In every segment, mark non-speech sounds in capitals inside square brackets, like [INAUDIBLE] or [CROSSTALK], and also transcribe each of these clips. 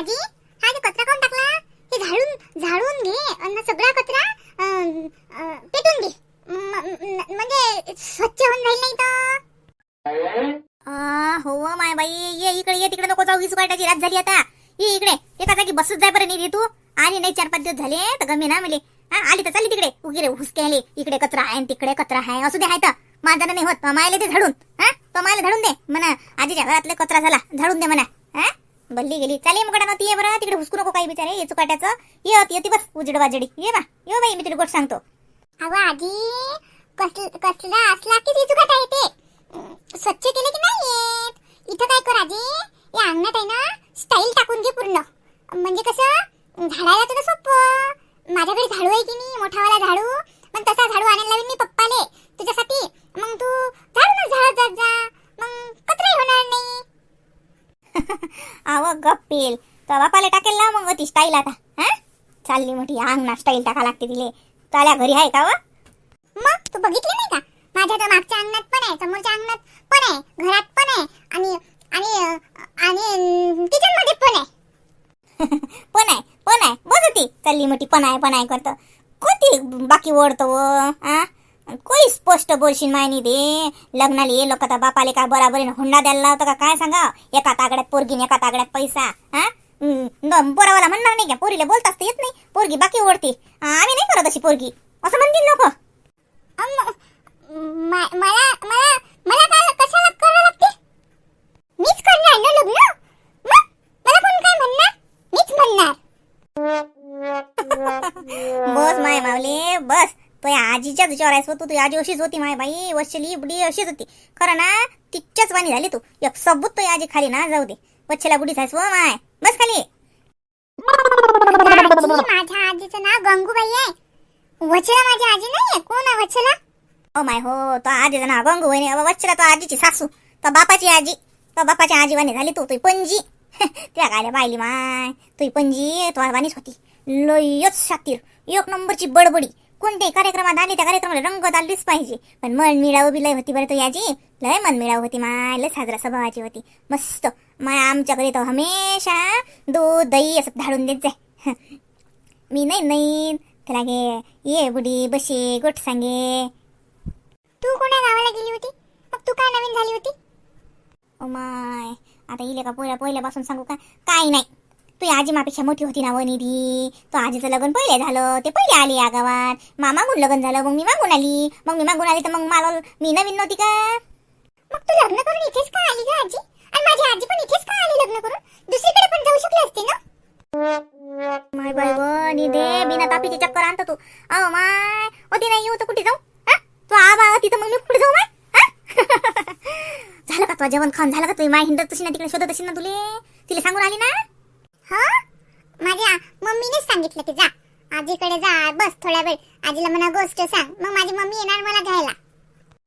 आजी हा जो कचरा कोण टाकला? हे झाडून झाडून घे. आणि सगळा कचरा पेटून घे. म्हणजे स्वच्छ होऊन जाईल नाही तर. हो माय बाई. ये इकडे ये तिकडे नको जाऊ. वीस वाटाची रात झाली आता. ये इकडे. एका जागी बसत जाय बरं नाही तू. आली नाही चार पाच दिवस झाले तर गमे ना मिले. हा आली तर चालली तिकडे. उगी रे हुसके आले. इकडे कचरा आहे तिकडे कचरा आहे. असू दे आहे तर. माझा नाही होत. मायले ते झाडून. हा तो मायला झाडून दे. म्हणा आजीच्या घरातले कचरा झाला. झाडून दे म्हणा. बल्ली गेली. चालेल मग नव्हती ये बरं. तिकडे हुसकू नको काही बिचारे. ये चुकाट्याचं. ये येते बस उजड वाजडी. ये बा. ये बाई मी तुला गोष्ट सांगतो. अगं आजी कसलं कसला असला की ती चुकाट येते. स्वच्छ केले की नाही येत? इथं काय कर आजी या अंगणात आहे ना स्टाईल टाकून घे पूर्ण. म्हणजे कसं झाडायला तुला सोपं. माझ्याकडे झाडू आहे की नाही? मोठावाला झाडू. मग तसा झाडू आणायला लावीन मी पप्पाले. तुझ्यासाठी. मग तू झाडूनच झाड जात जा. मग कचराही होणार नाही. आव गप्पेल. तर बापाला टाकेल ना मग ती स्टाईल आता हा? चालली मोठी अंगणा स्टाईल टाका लागते तिले. चाल्या घरी आहे का व? मग तू बघितली नाही का? माझ्या तर मागच्या अंगणात पण आहे समोरच्या अंगणात पण आहे घरात पण आहे आणि आणि आणि किचनमध्ये [LAUGHS] पण आहे. पण आहे पण आहे. बस ती चालली मोठी पण आहे पण आहे करतं. कोणती बाकी ओढतो आ कोई स्पष्ट बोलशील मायनी दे लग्नाला ये लोक आता बापाले काय बराबरीने हुंडा द्यायला लावतं का? काय सांगा एका तागड्यात पोरगी आणि एका तागड्यात पैसा हा? पोरावाला म्हणणार नाही का? पोरीला बोलताच तर येत नाही. पोरगी बाकी ओढते. आम्ही नाही करत अशी पोरगी. असं म्हणतील लोक. मला मला मला काय कशाला करावं लागते? मीच करणार ना लग्न? मग मला कोण काय म्हणणार? मीच म्हणणार. बस माय मावले बस. तो आजीच्या आजीच्याच आहेस हो तू तुझी आजी अशीच होती माय बाई. वच्छली बुडी अशीच होती. खरं ना तिच्याच वाणी झाली तू. एक सबूत तो आजी खाली ना जाऊ दे. वच्छला बुडीच आहेस व माय. बस खाली. माझ्या आजीचं नाव गंगूबाई आहे. वचला माझी आजी नाही कोण आहे वचला ओ माय हो तो आजीचं नाव गंगू वहिनी वच्छला तो आजीची सासू. तो बापाची आजी. तो बापाची आजी वाणी झाली तू तुझी पणजी. [LAUGHS] त्या गायला बायली माय. तुझी पणजी तो वाणीच होती. लयच शातीर. एक नंबरची बडबडी. कोणत्याही कार्यक्रमात आली त्या कार्यक्रमाला रंगत आलीच पाहिजे. पण मन मिळावं बी लय होती बरं तो याची लय मन मिळावं होती माय. लय साजरा स्वभावाची होती. मस्त. माय आमच्या घरी तो हमेशा दूध दही असं धाडून देत जाय. मी नाही नाही त्याला गे ये बुडी बशी गोट सांगे. तू कोण्या गावाला गेली होती? मग तू काय नवीन झाली होती? Oh my. आता इले का पहिल्या पहिल्यापासून सांगू का? काही नाही. तू आजी मापेक्षा मोठी होती ना वनिधी. तो आजीचं लग्न पहिले झालं ते पहिले आली या गावात. मा मागून लग्न झालं मग मी मागून आली. मग मी मागून आली तर मग मला मी नवीन नव्हती का? मग तू लग्न करून इथेच का आली का आजी? आणि माझी आजी पण इथेच का आली लग्न करून? दुसरीकडे पण जाऊ शकली असते ना? माय बाय व निधे बिना तापीचे चक्कर आणतो तू. अहो माय होती नाही येऊ तर कुठे जाऊ? तू आबा तिथं मग मी कुठे जाऊ माय? [LAUGHS] झालं का तुझं जेवण खाऊन? झालं का तुझी माय हिंडत तशी ना तिकडे शोधत असेल ना तुले? तिला सांगून आली ना? सांगितलं की जा. आजीकडे जा बस थोडा वेळ. आजीला म्हणा गोष्ट सांग. मग माझी मम्मी येणार मला घ्यायला.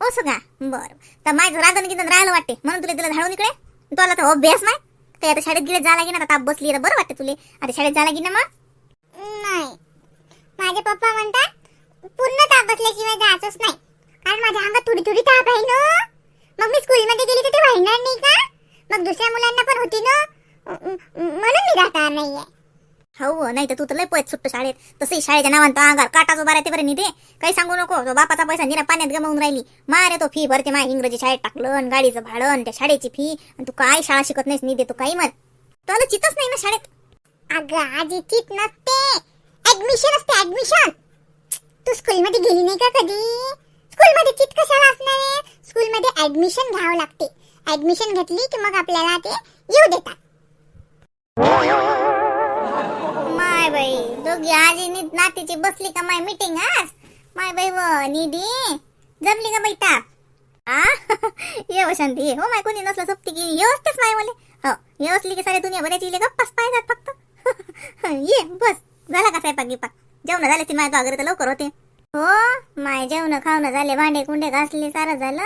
असं का बरं. तर माझं रागन किती राहायला वाटते. म्हणून तुला तिला धाडून इकडे? तुला तर अभ्यास नाही? काही आता शाळेत गेले जा लागेल ना आता ताप बसली तर बरं वाटते तुले. आता शाळेत जा लागेल ना मग? नाही. माझे पप्पा म्हणतात पूर्ण ताप बसल्याशिवाय जायचंच नाही. कारण माझ्या अंगात थोडी थोडी ताप आहे ना. मग मी स्कूलमध्ये गेली तर ते वाढणार नाही का? मग दुसऱ्या मुलांना पण होती ना. म्हणून मी राहणार नाहीये. हो नाही तर तू तर लय पळत सुट्ट शाळेत. तसंही शाळेच्या नावानं तो अंगार काटाच उभा राहते बरं निधे काही सांगू नको. तो बापाचा पैसा निरा पाण्यात गमावून राहिली. मारे तो फी भरते माय. इंग्रजी शाळेत टाकलं आणि गाडीचं भाडं आणि त्या शाळेची फी आणि तू काय शाळा शिकत नाहीस निधे तू काही म्हण. तुला चितच नाही ना शाळेत. अगं आजी चित नसते. ऍडमिशन असते ऍडमिशन तू स्कूलमध्ये गेली नाही का कधी? स्कूलमध्ये चित कशाला असणार आहे? स्कूलमध्ये ऍडमिशन घ्यावं लागते. ऍडमिशन घेतली की मग आपल्याला ते येऊ देतात. काय बाई? दोघी आजी नी नातीची बसली का माय मीटिंग आज? माय बाई व निधी. जमली का बैठा आ? [LAUGHS] ये हो वशांती हो माय कोणी नसलं सोबती की ये माय मले हो ये असली की सारे दुनिया बऱ्याची इले गप्पाच पाहिजेत फक्त. [LAUGHS] ये बस. झाला का स्वयंपाक गिपाक जेवण झाले ती माय वगैरे तर लवकर होते. हो माय जेवण खावणं झाले भांडे कुंडे घासले सारं झालं.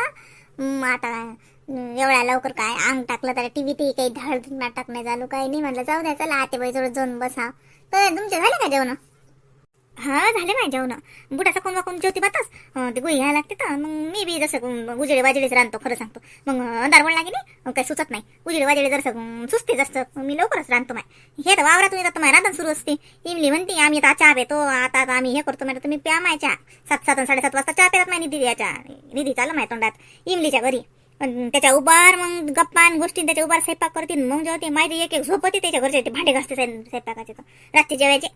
आता एवढ्या लवकर काय अंग टाकलं तर टीव्ही ती काही धाड नाटक नाही चालू काही नाही म्हटलं जाऊ द्या चला आते बाई जवळ जाऊन बसा तर तुमचे झाले का जेवण? हा झाले माझ्या जेवण. बुटाचा कोण वाकून जेवती बातच? ते गुई घ्यायला लागते तर मग मी बी जसं उजेडे वाजेडेच रांधतो खरं सांगतो. मग अंधार पण की नाही काही सुचत नाही. उजेडे वाजेडे जसं सुचते जसं मी लवकरच रांधतो माय. हे तर वावरातून येतात माय रांधण सुरू असते. इमली म्हणते आम्ही आता चहा पेतो आता आम्ही हे करतो. म्हणजे तुम्ही प्या माय चहा. सात सात साडेसात वाजता चहा पेतात माय निधी याच्या निधी चालू माय तोंडात. इमलीच्या घरी. त्याच्या उभार मग गप्पा आणि गोष्टी त्याच्या उभार स्वयंपाक करतील मग जेव्हा ते माहिती एक एक झोपते त्याच्या घरचे ते भांडे घासते स्वयंपाकाचे तर. रात्री जेवायचे.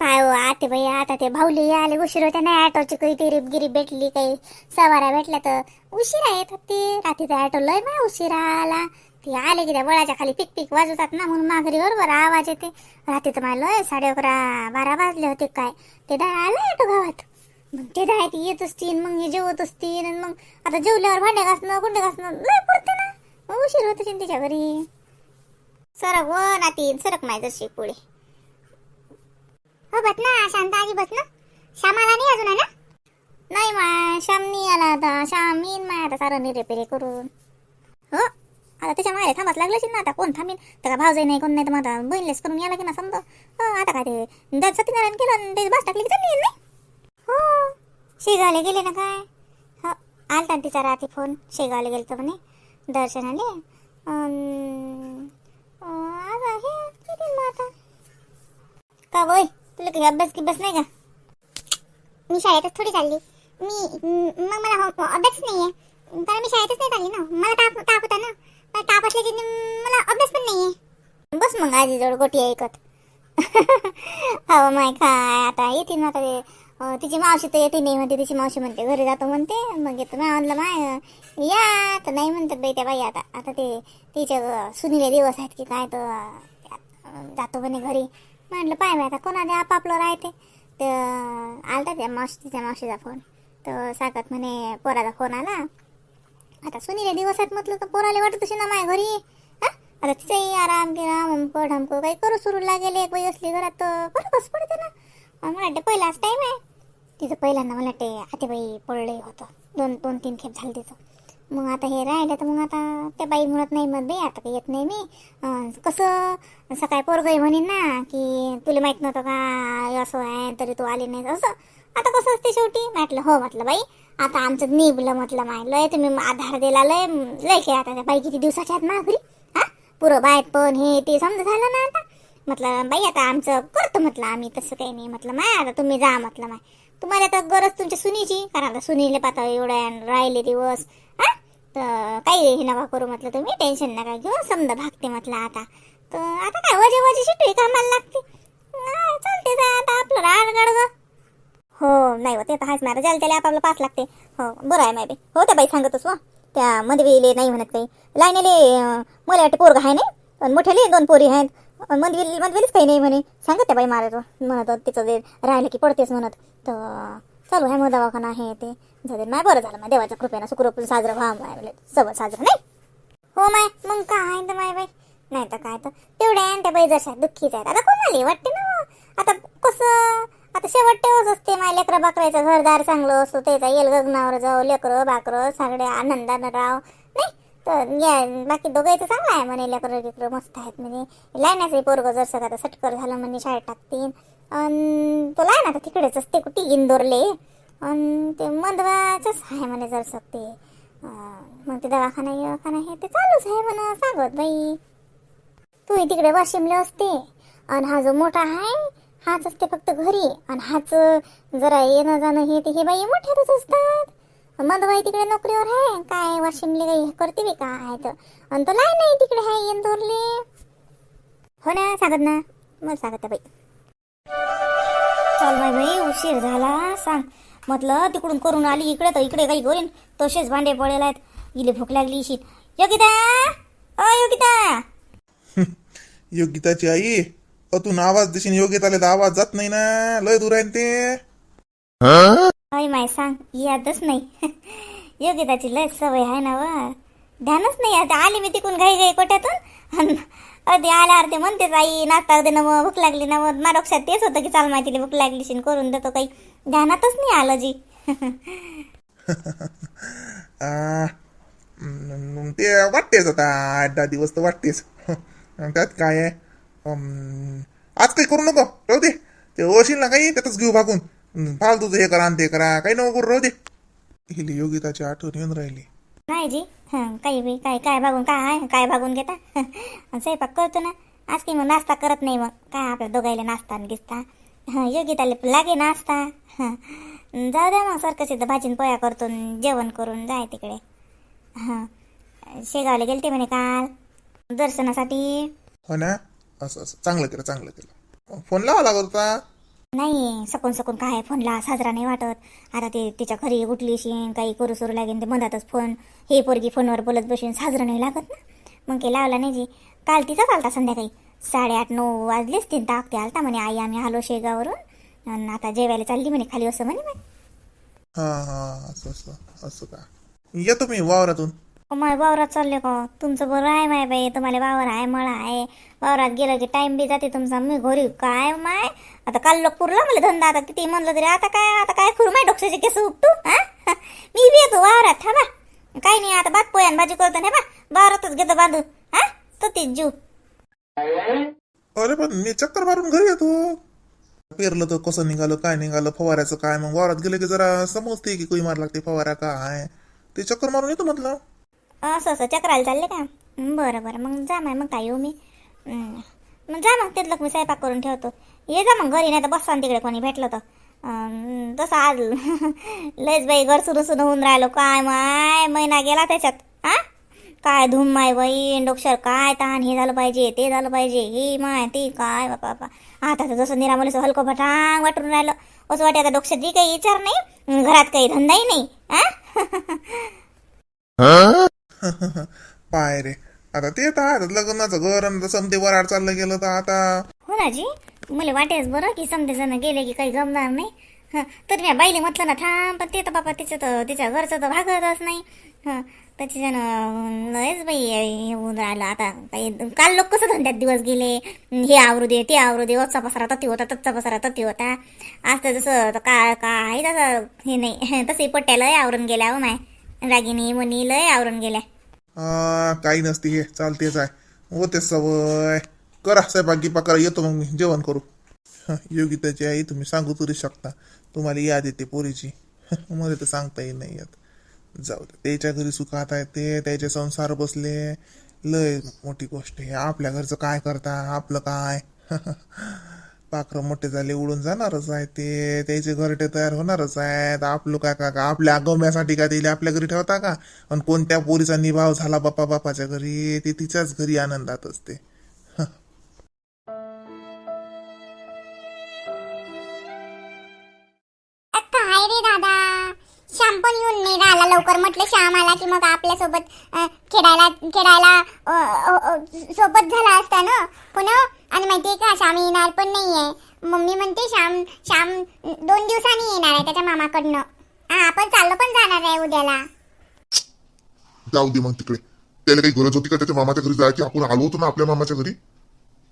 पाय आते बाई आता ते भाऊली आले उशीर होत्या नाही ऑटोची काही गिरीब गिरीब भेटली काही. सवारा भेटल्या तर उशिरा येतात ते रात्रीचा ऑटो लय ना उशिरा आला. ते आले की त्या वळाच्या खाली पिक पिक वाजवतात ना म्हणून माघरी बरोबर आवाज येते. रात्री तर मला लय साडे अकरा बारा वाजले होते काय. ते डाय आलं ऑटो गावात. ते काय ती येत असतील मग हे जेवत असतील आणि मग आता जेवल्यावर भांडे घासणं गुंडे घासणं लय पडते ना. मग उशीर होतशी त्याच्या घरी. सरक व नाती सरक नाही जशी पुढे. हो बस ना शांत आजी बस ना. श्यामाला नाही अजून आहे ना? नाही मा श्याम नाही आला आता. श्याम येईन माय आता सारं निरेपेरे करून. हो आता त्याच्यामागे थांबाच लागलं ना आता. कोण थांबेल तर का भावजाई नाही कोण नाही तर मग आता बहिणलेस करून याला की ना समजा. हो आता काय ते दर सत्यनारायण केलं आणि ते बस टाकली की चालली नाही? हो. शेगावले गेले ना काय? हो आलता ना तिचा रात्री फोन. शेगावला गेलो तर म्हणे दर्शनाले. अन्, अं, आता हे येतील मग आता? का बोय तुला काही अभ्यास की बस नाही का? मी शाळेतच थोडी चालली. मी म- मग मला हो- अभ्यास नाही आहे कारण मी शाळेतच नाही चालली ना. मला ताप ताप होता ना. मला ताप असल्याची मला अभ्यास पण नाही आहे बस मग आजी जवळ गोटी ऐकत. [LAUGHS] हो माय काय आता येते ना आता ते तिची मावशी तर येते नाही म्हणते तिची मावशी म्हणते घरी जातो म्हणते. मग येतो ना म्हणलं माय या. तर नाही म्हणतात बाई त्या बाई आता आता ते तिच्या सुनीले दिवस आहेत की काय तर जातो म्हणे घरी. म्हटलं पाय बाय आता कोणाला आपापलं राहते? तर आलता त्या मावशी तिच्या मावशीचा फोन. तर सांगत म्हणे पोराचा फोन आला. आता सुनीले दिवस आहेत म्हटलं तर पोराले वाटत असे ना माय घरी? हा? आता तिचाही आराम केला ममको ढमको काही करू सुरू लागेल एक बाई असली घरात तर बरं पडते ना. अन् मला पहिलाच टाईम आहे. तिचं पहिल्यांदा मला वाटते आतेबाई पडलंही होतं. दोन दोन तीन खेप झालं तिचं. मग आता हे राहिलं तर मग आता त्या बाई म्हणत नाही मग बाई आता काही येत नाही मी. कसं? सकाळी पोरगही म्हणेन ना की तुला माहीत नव्हतं का असं आहे तरी तू आली नाही असं. आता कसं असते शेवटी? म्हटलं हो म्हटलं बाई आता आमचं निबलं म्हटलं माय लय तुम्ही आधार दिला लय लय काय आता त्या बाई किती दिवसाच्या आहेत माघरी हा? पुरं बाहेर पण हे ते समजा झालं ना आता. म्हटलं बाई आता आमचं करतो म्हटलं आम्ही तसं काही नाही. म्हटलं माय आता तुम्ही जा म्हटलं माय. तुम्हाला तर गरज तुमच्या सुनीची. कारण आता सुनीले पाहता एवढ्या राहिले दिवस. हा? तर काही हे नका करू म्हटलं तुम्ही. टेन्शन नका घेऊ. समजा भागते म्हटलं आता. तर आता काय वजे वजे शिटू कामाला लागते. चालते जा आता आपलं राड गाडग. हो नाही हो ते तर हाच मारा ज्याला त्याला आपापलं पास लागते. हो बरं आहे माय हो त्या बाई सांगतच वा हो. त्या मधवीले नाही म्हणत काही. लाईनेले मला वाटते पोरग आहे नाही. पण मोठ्याले दोन पोरी आहेत. मधवील मधवीलीच काही नाही म्हणे. सांगत त्या बाई मारत म्हणत तिचं जे राहिलं की पडतेच म्हणत. तर चालू आहे मग दवाखाना आहे ते. झालं माय बरं झालं माय देवाच्या कृपेनं सुखरूप साजरं व्हा माय सगळं साजरं नाही? हो माय. मग काय तर माय बाई. नाही तर काय तर. तेवढ्या आणि त्या बाई जशा दुःखीच आहेत. आता कोणाला वाटते ना हो. आता कसं? आता शेवट तेव्हाच असते माय. लेकरं बाकरायचं घरदार चांगलं असतो त्याचा येल गगनावर जाऊ लेकरं बाकरं सगळे आनंदानं राव नाही? तर या बाकी दोघांचं चांगलं आहे म्हणे लेकरं लेकरं मस्त आहेत म्हणे. लायनाचं पोरग जर सगळं आता सटकर झालं म्हणे शाळेत टाकतील. अन तो लायना आता तिकडेच असते कुठे इंदोरले? अन ते मंदवाचंच आहे म्हणे जर ते. मग ते दवाखाना दवाखाना हे ते चालूच आहे म्हणा सांगत बाई. तू तिकडे वाशिमले असते. आणि हा जो मोठा आहे हाच असते फक्त घरी. आणि हाच जरा येणं जाणं हे ते हे बाई मोठ्यातच असतात. मधबाई तिकडे नोकरीवर आहे काय वाशिमले काही करते बी काय तर आणि तो नाही नाही तिकडे आहे इंदोरले हो ना सांगत ना मग सांगत बाई चल बाई बाई उशीर झाला सांग म्हटलं तिकडून करून आली इकडे तर इकडे काही करीन तसेच भांडे पडेल आहेत इले भूक लागली इशी योगिता अ योगिता योगिताची आई अतून आवाज देशील योगिताला तर आवाज जात नाही ना लय दूर आहे न ते अय माय सांग यादच नाही. [LAUGHS] योगिताची लय सवय आहे ना व. ध्यानच नाही आता आली मी तिकून घाई घाई कोट्यातून. अन आल्या आल्यावर ते म्हणतेच आई नाश्ता दे ना मग भूक लागली ना मग माझ्या तेच होतं की चाल माहिती भूक लागली शिन करून देतो काही. ध्यानातच नाही आलं जी. [LAUGHS] आ, ते वाटतेच आता आठ दहा दिवस तर वाटतेच. [LAUGHS] त्यात काय आहे? अम, आज काही करू नको राहू दे. ते ओळशील ना काही त्यातच घेऊ भागून. फालतूचं हे करा आणि ते करा. काही नको करू राहू दे. हिले योगिताची आठवण येऊन राहिली. नाही जी. हं, काही बी काय काय भागून काय आहे? काय भागून घेता? आणि स्वयंपाक करतो ना. आज काही मग नाश्ता करत नाही मग. काय आपल्या दोघायला नाश्ता आणि गिसता? हं, योगिताला लागे नाश्ता. हं, जाऊ द्या मग सारखं सिद्ध भाजीन पोया करतो न जेवण करून जाय तिकडे. हां. शेगावला गेलते म्हणे काल. दर्शनासाठी. हो ना? असं असं. चांगलं केलं चांगलं केलं. फोन लावा लागत होता. नाही सकून सकून काय फोनला साजरा नाही वाटत. आता ते तिच्या घरी उठली शी काही करू सुरू लागेल ते मधातच फोन. हे पोरगी फोनवर बोलत बसून साजरा नाही लागत ना? मग काही लावला नाही जी. काल तिचाच आलता संध्याकाळी. साडेआठ नऊ वाजलेच तीन टाकते आलता म्हणे आई आम्ही आलो शेगावरून आणि आता जेवायला चालली म्हणे खाली असं म्हणे म्हणे हा हा असं असं असं का? येतो मी वावरातून. माय वावरात चालले का? तुमचं बरं आहे माय बाई तुम्हाला वावर आहे मळा आहे. वावरात गेलं की टाइम बी जाते तुमचा मी घरी काय माय? आता काल लोक पुरला मला धंदा आता किती म्हणलं तरी आता काय आता काय करू माय डोक्याचे केस उपटू हा? [LAUGHS] मी बी येतो वावरात थांबा. काही नाही आता भात पोयान भाजी करतो ना बा वावरातच घेतो बांधू हा? तो तेच जीव. अरे पण मी चक्कर मारून घरी येतो. पेरलं तर कसं निघालं काय निघालं फवाऱ्याचं काय मग वावरात गेलं की जरा समजते की कुई मार लागते फवारा काय. ते चक्कर मारून येतो म्हटलं. असं असं. चक्राला चालले का? बरं बरं. मग जा माय मग काय येऊ मी? मग जा मग तिथलं मी स्वयंपाक करून ठेवतो. ये जा मग घरी नाही तर बसा तिकडे कोणी भेटलं तर. तसं आज [LAUGHS] लयच बाई घर सुरू सुरू होऊन राहिलो. काय माय महिना गेला त्याच्यात. हा? काय धूम माय बाई डोक्षर काय ताण हे झालं पाहिजे ते झालं पाहिजे हे माय ते काय बापा आता तर जसं निरामलेचं हलकं भटांग वाटून राहिलं. असं वाटतं आता डोक्षरची काही विचार नाही घरात काही धंदाही नाही. हा? [LAUGHS] [LAUGHS] पाय रे. आता ते तर आहे लग्नाचं घर आणि समते वराड चाललं गेलं तर आता. हो ना जी मला वाटेच बरं की समजे जण गेले की काही जमणार नाही. हं, तर मी बाईले म्हटलं ना थांब पण ते तर बाबा तिचं तर तिच्या घरचं तर भागतच नाही. हं, त्याची लयच बाई हे होऊन राहिलं. आता काही काल लोक कसं धंद्यात दिवस गेले? हे आवरू दे ते आवरू दे वच्चा पसारा तती होता तच्चा पसारा तती होता. आज तर जसं तर काय काय तसं हे नाही. [LAUGHS] तसंही पट्ट्या लय आवरून गेल्या हो माय. रागिनी मुनी लय आवरून गेल्या. काही नसते हे चालतेच आहे. हो ते सवय. करा स्वयंपाक गिपाक करा येतो मग मी जेवण करू. योगिताची आई तुम्ही सांगू तरी शकता. तुम्हाला याद येते पोरीची. मला तर सांगता येईल नाही येत. जाऊ दे त्याच्या घरी सुखात आहे ते त्याचे संसार बसले. लय मोठी गोष्ट आहे. आपल्या घरचं काय करता आपलं काय? पाखरं मोठे झाले उडून जाणारच आहे ते. त्याचे घरटे तयार होणारच आहेत. आपलं काय का का आपल्या गम्यासाठी का दिले आपल्या घरी ठेवता का? आणि कोणत्या पोरीचा निभाव झाला बाप्पा बापाच्या घरी? ते तिच्याच घरी आनंदात असते [LAUGHS] दादा. श्याम पण येऊन नाही राहिला लवकर. म्हटलं श्याम आला की मग आपल्यासोबत खेळायला खेळायला सोबत झाला असता ना? पुन्हा? आणि माहितीये का श्याम येणार पण नाहीये. मम्मी म्हणते श्याम श्याम दोन दिवसांनी येणार आहे त्याच्या मामाकडनं. हा आपण चाललो पण जाणार आहे उद्याला. जाऊ दे मग तिकडे. त्याला काही गरज होती का त्याच्या मामाच्या घरी जायची? आपण आलो होतो ना आपल्या मामाच्या घरी.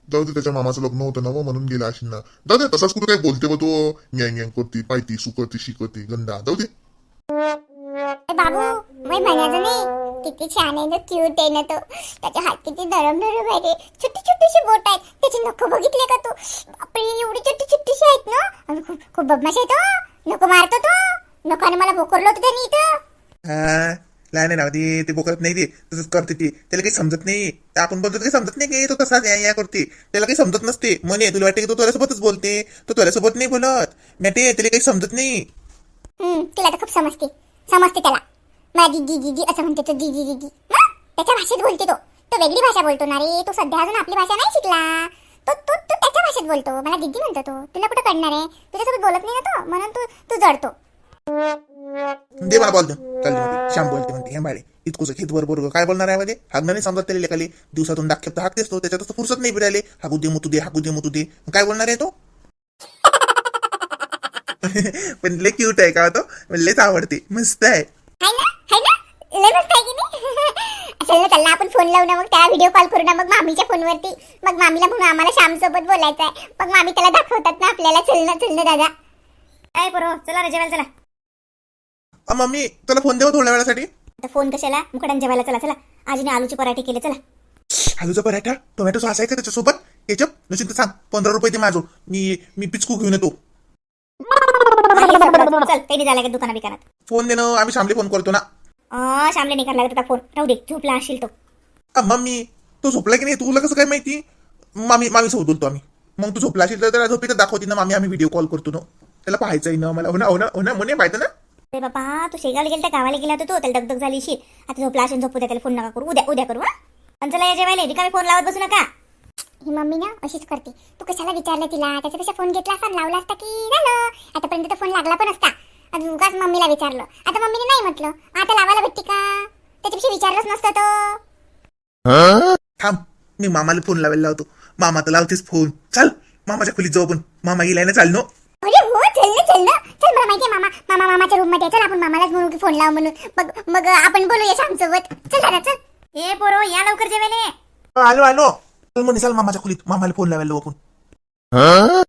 जाऊ दे त्याच्या मामाचं लग्न होतं ना म्हणून गेला अशी ना जाऊ दे तसाच कुठे काय बोलते बघ तो. न्यांग करते पायती सुकरती शिकवते गंडा. जाऊ दे. मी म्हणायचं नाही किती छान आहे ना क्यूट आहे ना तो. त्याचे हात किती नरम नरम आहे रे. छोटी छोटीशी बोट आहेत त्याची नख बघितले का तू? बापरे एवढी छोटी छोटीशी आहेत ना? आणि खूप खूप बदमाश आहे तो. नको मारतो तो. नखाने मला भोकरलं होतं त्याने इथं. लहान आहे ना ती बोकरत नाही ते. तसंच करते ती. त्याला काही समजत नाही. आपण बोलतो काही समजत नाही की तो तसाच या या करते. त्याला काही समजत नसते. म्हणे तुला वाटते की तो तुझ्यासोबतच बोलते. तो तुझ्यासोबत नाही बोलत. मॅटे त्याला काही समजत नाही. हम्म तिला तर खूप समजते. समजते त्याला. माझी दी दी असं म्हणते तो दी दी त्याच्या भाषेत बोलते तो. तो वेगळी भाषा बोलतो ना रे. तो सध्या अजून आपली भाषा नाही शिकला. तो तो तो त्याच्या भाषेत बोलतो. मला दिदी म्हणतो तो. तुला कुठं कळणार आहे? तुझ्यासोबत बोलत नाही ना तो. म्हणून तू तू जडतो. दे मला बोलतो चल श्याम बोलते म्हणते. हे बाळे इतकुस खेतवर बरोबर काय बोलणार आहे मध्ये हागणं नाही समजत त्याला लेखाले. दिवसातून दाख्यात तर हाकतेस तो त्याच्यात तर फुरसत नाही फिरायले. हागू दे मुतू दे हागू दे मुतू दे. काय बोलणार आहे तो? [LAUGHS] पण लय क्यूट आहे का तो? लयच आवडते. मस्त आहे. आहे की नाही चल ना चल ना आपण फोन लावू ना मग त्याला व्हिडिओ कॉल करू ना मग मामीच्या फोनवरती मग मामीला म्हणून आम्हाला श्याम सोबत बोलायचं आहे मग मामी त्याला दाखवतात ना आपल्याला चल ना चल ना दादा काय बरो चला रे जेवायला चला अ, मम्मी तुला फोन देऊ थोड्या वेळासाठी आता फोन कशाला मुकड्यान जेवायला चला चला आजीने आलूचे पराठे केले चला आलूचा पराठा टोमॅटो सॉस आहे का त्याच्यासोबत याच्यात नसेल तर सांग पंधरा रुपये ते माझं मी मी पिचकू घेऊन येतो. चल काही झालं का दुकाना बिकानात फोन देणं आम्ही सामने फोन करतो ना अं, श्यामले निघाला लागत होता फोन राहू दे झोपला असशील तो. आ, मम्मी तो झोपला की नाही? तुला कसं काय माहिती? मामी मामी सोबत बोलतो आम्ही. मग तू झोपला असेल तर त्याला झोपेत दाखवते ना मामी आम्ही व्हिडिओ कॉल करतो ना. त्याला पाहायचंय ना मला हो ना हो ना हो ना म्हणे माहिती ना? अरे बाबा तू शेगावला गेला तर गावाला गेला होता तू त्याला दगदग झाली शीत आता झोपला असेल झोपू द्या त्याला फोन नका करू. उद्या उद्या करू हा? आणि चला या जेवायला रिकामी फोन लावत बसू नका. ही मम्मी ना अशीच करते. तू कशाला विचारलं तिला? त्याच्यापेक्षा फोन घेतला असता लावला असता की झालं? आतापर्यंत तर फोन लागला पण असता. अजून उगाच मम्मीला विचारलं. आता मम्मीने नाही म्हटलं. आता लावायला भेटते का? त्याच्यापेक्षा विचारलंच नसतं तो. थांब मी मामाला फोन लावायला लावतो. मामा तर लावतेच फोन. चल मामाच्या खोलीत जाऊ आपण मामा गेलाय ना चाल नो अरे हो चल ना चल ना. चल मला माहितीये मामा. मामा मामाच्या रूममध्ये आहे. चल आपण मामालाच म्हणू की फोन लाव म्हणून. मग मग आपण बोलूया श्यामसोबत. चल दादा चल. ए पोरो या लवकर जेवायला आलो आलो. चल म्हणे चल मामाच्या खोलीत. मामाला फोन लावायला लावू आपण.